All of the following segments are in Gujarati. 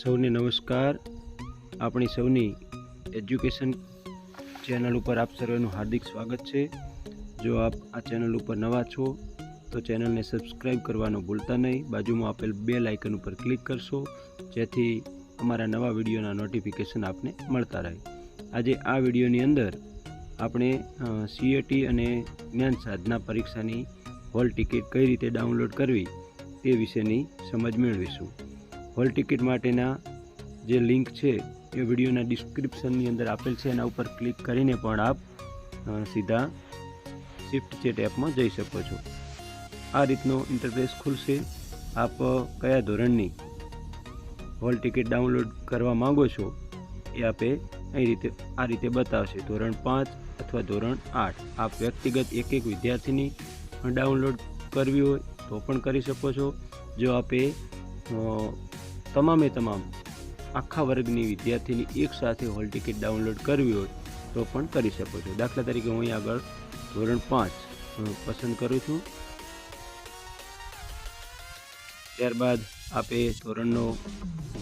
સૌને નમસ્કાર. આપણી સૌની એજ્યુકેશન ચેનલ ઉપર આપ સર્વેનું હાર્દિક સ્વાગત છે. જો આપ આ ચેનલ ઉપર નવા છો, તો ચેનલને સબસ્ક્રાઈબ કરવાનું ભૂલતા નહીં. બાજુમાં આપેલ બે લાઇકન ઉપર ક્લિક કરશો, જેથી અમારા નવા વિડીયોના નોટિફિકેશન આપને મળતા રહે. આજે આ વિડીયોની અંદર આપણે સીએટી અને જ્ઞાન સાધના પરીક્ષાની હોલ ટિકિટ કઈ રીતે ડાઉનલોડ કરવી તે વિશેની સમજ મેળવીશું. હોલ ટિકિટ માટેના જે લિંક છે, એ વિડીયોના ડિસ્ક્રિપ્શનની અંદર આપેલ છે. એના ઉપર ક્લિક કરીને પણ આપ સીધા શિફ્ટ ચેટ એપમાં જઈ શકો છો. આ રીતનો ઇન્ટરફેસ ખુલશે. આપ કયા ધોરણની હોલ ટિકિટ ડાઉનલોડ કરવા માંગો છો, એ આપે અહીં રીતે, આ રીતે બતાવશે. ધોરણ પાંચ અથવા ધોરણ આઠ. આપ વ્યક્તિગત એક એક વિદ્યાર્થીની ડાઉનલોડ કરવી હોય તો પણ કરી શકો છો. જો આપે તમામે તમામ આખા વર્ગની વિદ્યાર્થીની એક સાથે હોલ ટિકિટ ડાઉનલોડ કરવી હોય તો પણ કરી શકો છો. દાખલા તરીકે હું અહીં આગળ ધોરણ પાંચ પસંદ કરું છું. ત્યારબાદ આપે ધોરણનો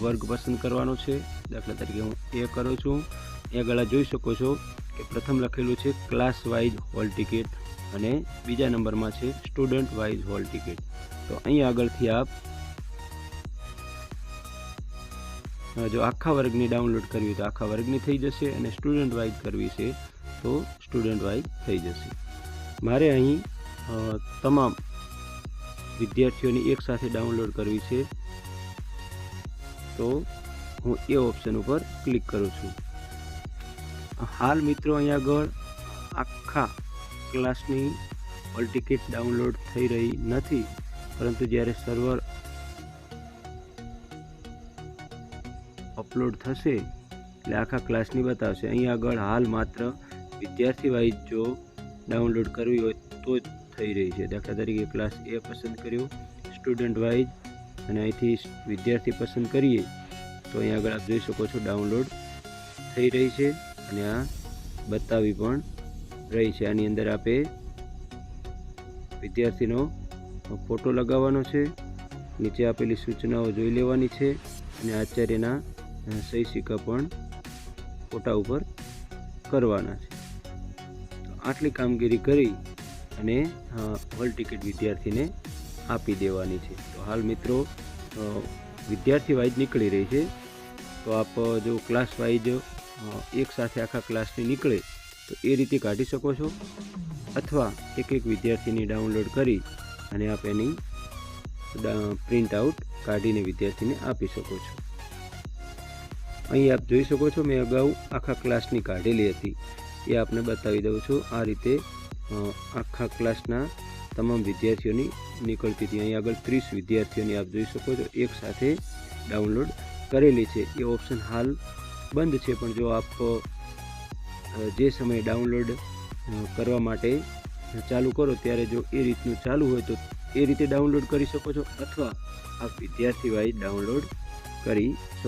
વર્ગ પસંદ કરવાનો છે. દાખલા તરીકે હું એ કરું છું. એ આગળ જોઈ શકો છો કે પ્રથમ લખેલું છે ક્લાસ વાઇઝ હોલ ટિકિટ અને બીજા નંબરમાં છે સ્ટુડન્ટ વાઇઝ હોલ ટિકિટ. તો અહીં આગળથી આપ જો આખા વર્ગની ડાઉનલોડ કરવી તો આખા વર્ગની થઈ જશે અને સ્ટુડન્ટ વાઇઝ કરવી છે તો સ્ટુડન્ટ વાઇઝ થઈ જશે. મારે અહીં તમામ વિદ્યાર્થીઓની એક સાથે ડાઉનલોડ કરવી છે. તો હું એ ઓપ્શન ઉપર ક્લિક કરું છું. હાલ મિત્રો અહીંયા આગળ આખા ક્લાસની હોલ ટિકિટ ડાઉનલોડ થઈ રહી નથી, પરંતુ જ્યારે સર્વર અપલોડ થશે એટલે આખા ક્લાસની બતાવશે. અહીં આગળ હાલ માત્ર વિદ્યાર્થી વાઇઝ જો ડાઉનલોડ કરવી હોય તો જ થઈ રહી છે. દાખલા તરીકે ક્લાસ એ પસંદ કર્યો, સ્ટુડન્ટ વાઇઝ, અને અહીંથી વિદ્યાર્થી પસંદ કરીએ તો અહીં આગળ આપ જોઈ શકો છો ડાઉનલોડ થઈ રહી છે અને આ બતાવી પણ રહી છે. આની અંદર આપે વિદ્યાર્થીનો ફોટો લગાવવાનો છે, નીચે આપેલી સૂચનાઓ જોઈ લેવાની છે અને આચાર્યના અ, સહી સિક્કા પણ ફોટા ઉપર કરવાના છે. આટલી કામગીરી કરી અને હોલ ટિકિટ વિદ્યાર્થીને આપી દેવાની છે. તો હાલ મિત્રો વિદ્યાર્થી વાઇઝ નીકળી રહી છે. તો આપ જો ક્લાસ વાઇઝ એક સાથે આખા ક્લાસની નીકળે તો એ રીતે કાઢી શકો છો. અથવા એક એક વિદ્યાર્થીની ડાઉનલોડ કરી અને આપ એની પ્રિન્ટ આઉટ કાઢીને વિદ્યાર્થીને આપી શકો છો. અહીં આપ જોઈ શકો છો, મેં અગાઉ આખા ક્લાસની કાઢેલી હતી. એ આપને બતાવી દઉં છું. આ રીતે આખા ક્લાસના તમામ વિદ્યાર્થીઓની નીકળતી હતી. અહીં આગળ ત્રીસ વિદ્યાર્થીઓની આપ જોઈ શકો છો, એક સાથે ડાઉનલોડ કરેલી છે. એ ઓપ્શન હાલ બંધ છે, પણ જો આપ જે સમયે ડાઉનલોડ કરવા માટે ચાલુ કરો, ત્યારે જો એ રીતનું ચાલુ હોય, તો એ રીતે ડાઉનલોડ કરી શકો છો, અથવા આપ વિદ્યાર્થી વાઇઝ ડાઉનલોડ કરી શકો